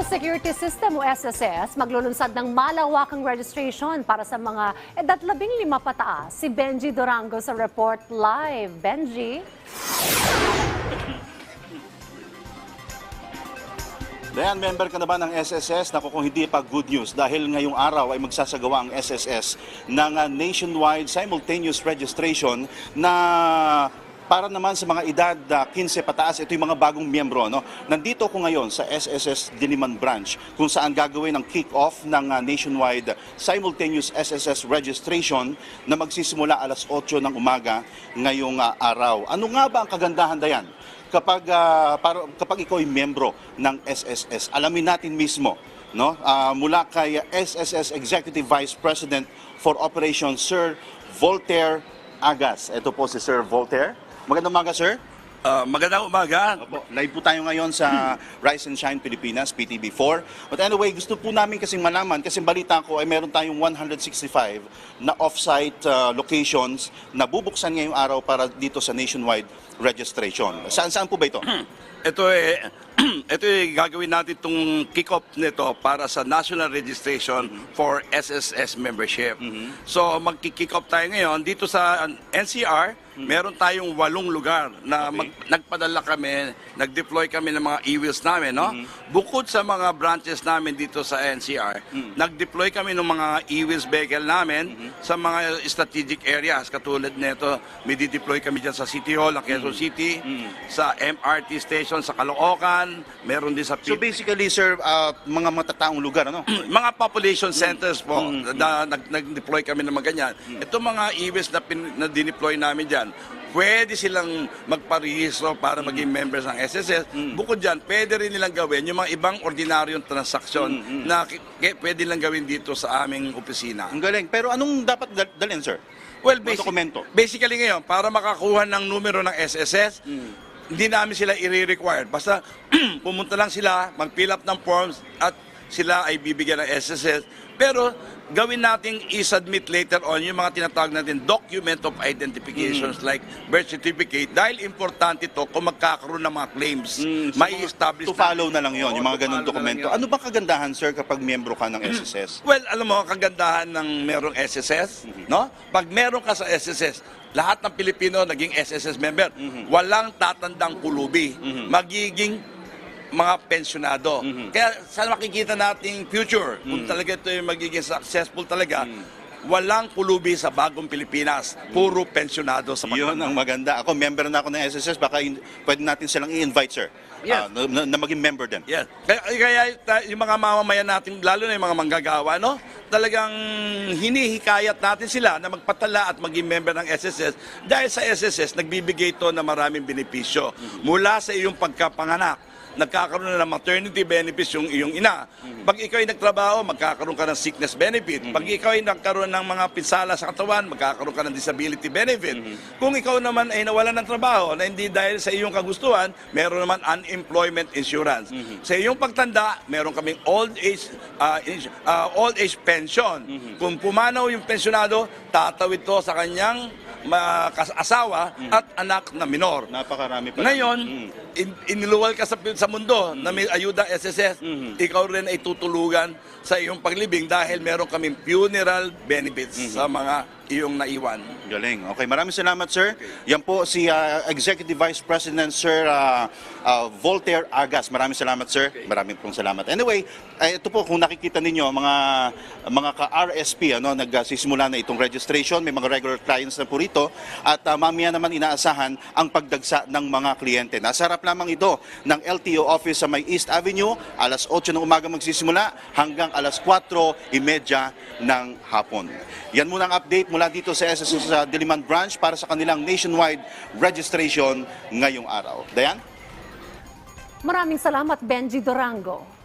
Social Security System o SSS maglulunsad ng malawakang registration para sa mga edad labing lima pataas. Si Benji Durango sa report live. Benji? Dayan, member ka na ba ng SSS? Naku, kung hindi pa good news dahil ngayong araw ay magsasagawa ang SSS ng ah, nationwide simultaneous registration na para naman sa mga edad ah, 15 pataas, ito yung mga bagong miyembro. No? Nandito ako ngayon sa SSS Diliman Branch kung saan gagawin ang kick-off ng ah, nationwide simultaneous SSS registration na magsisimula alas 8 ng umaga ngayong ah, araw. Ano nga ba ang kagandahan dayan? kapag ah, para, kapag ikaw ay membro ng SSS, alamin natin mismo no Ah, mula kay SSS Executive Vice President for Operations Sir Voltaire Agas. Ito po si Sir Voltaire. Magandang umaga, sir. Ah, magandang umaga. Opo, live po tayo ngayon sa Rise and Shine Pilipinas, PTV4. But anyway, gusto po namin kasing malaman, kasi balita ko ay meron tayong 165 na off-site uh, locations na bubuksan ngayong araw para dito sa nationwide registration. Saan-saan po ba ito? Ito eh ito eh gagawin natin itong kick-off nito para sa national registration for SSS membership. So magki-kick off tayo ngayon. Dito sa NCR, meron tayong walong lugar na Okay. mag- nagpadala kami, nag-deploy kami ng mga e-wheels namin, no? Bukod sa mga branches namin dito sa NCR, nag-deploy kami ng mga e-wheels vehicle namin sa mga strategic areas. Katulad nito, may deploy kami diyan sa City Hall ng Quezon City, sa MRT station sa Caloocan, meron din sa So basically, sir, uh, mga matataong lugar, ano? mga population centers po na nag, nag-deploy kami ng mga ganyan. Ito mga e-wheels na, pin, na dineploy namin dyan, pwede silang magparehistro para maging members ng SSS. Bukod dyan, pwede rin nilang gawin yung mga ibang ordinaryong transaksyon na ki- ki- pwede lang gawin dito sa aming opisina. Ang galing. Pero anong dapat dal- dalhin, sir? Well, Mga basic- dokumento? basically ngayon, para makakuha ng numero ng SSS, hindi namin sila i-require. Basta pumunta lang sila, mag-fill up ng forms at sila ay bibigyan ng SSS. Pero gawin nating i-submit later on yung mga tinatawag natin document of identifications like birth certificate dahil importante to kung magkakaroon ng mga claims. Mm, so May mga establish To follow na lang yon yung mga ganun na dokumento. Ano ba kagandahan, sir, kapag membro ka ng SSS? Well, alam mo, ang kagandahan ng merong SSS, no? Pag meron ka sa SSS, lahat ng Pilipino naging SSS member. Walang tatandang kulubi. Magiging mga pensyonado. Kaya sa makikita nating future, kung talaga ito yung magiging successful talaga, walang kulubi sa bagong Pilipinas. Puro pensyonado sa Yun ang maganda. Ako, member na ako ng SSS. Baka in- pwede natin silang i-invite, sir. Yes. Ah, na, na- na maging member din. Yes. Kaya, kaya ta- yung mga mamamayan natin, lalo na yung mga manggagawa, no? Talagang hinihikayat natin sila na magpatala at maging member ng SSS dahil sa SSS, nagbibigay ito ng maraming benepisyo. Mula sa iyong pagkapanganak, nagkakaroon na ng maternity benefits yung iyong ina. Pag ikaw ay nagtrabaho, magkakaroon ka ng sickness benefit. Pag ikaw ay nagkaroon ng mga pinsala sa katawan, magkakaroon ka ng disability benefit. Kung ikaw naman ay nawalan ng trabaho na hindi dahil sa iyong kagustuhan, meron naman unemployment insurance. Sa iyong pagtanda, meron kaming old age uh, uh, old age pension. Kung pumanaw yung pensionado, tatawid to sa kanyang asawa at anak na minor. Napakarami pa. Ngayon, Mm. in, iniluwal ka sa, sa mundo na may ayuda SSS, ikaw rin ay tutulugan sa iyong paglibing dahil meron kaming funeral benefits sa mga iyong naiwan. Galing. Okay, maraming salamat, sir. Yan po si ah, Executive Vice President, Sir ah, ah, Voltaire Agas. Maraming salamat, sir. Maraming pong salamat. Anyway, ay, ito po, kung nakikita ninyo, mga mga ka-RSP, ano, nagsisimula na itong registration. May mga regular clients na po rito. At ah, mamaya naman inaasahan ang pagdagsa ng mga kliyente. Nasa harap lamang ito ng LTO office sa may East Avenue. Alas 8 ng umaga magsisimula hanggang alas 4.30 ng hapon. Yan muna ang update mula dito sa SSS sa Diliman Branch para sa kanilang nationwide registration ngayong araw. Dayan? Maraming salamat, Benji Durango.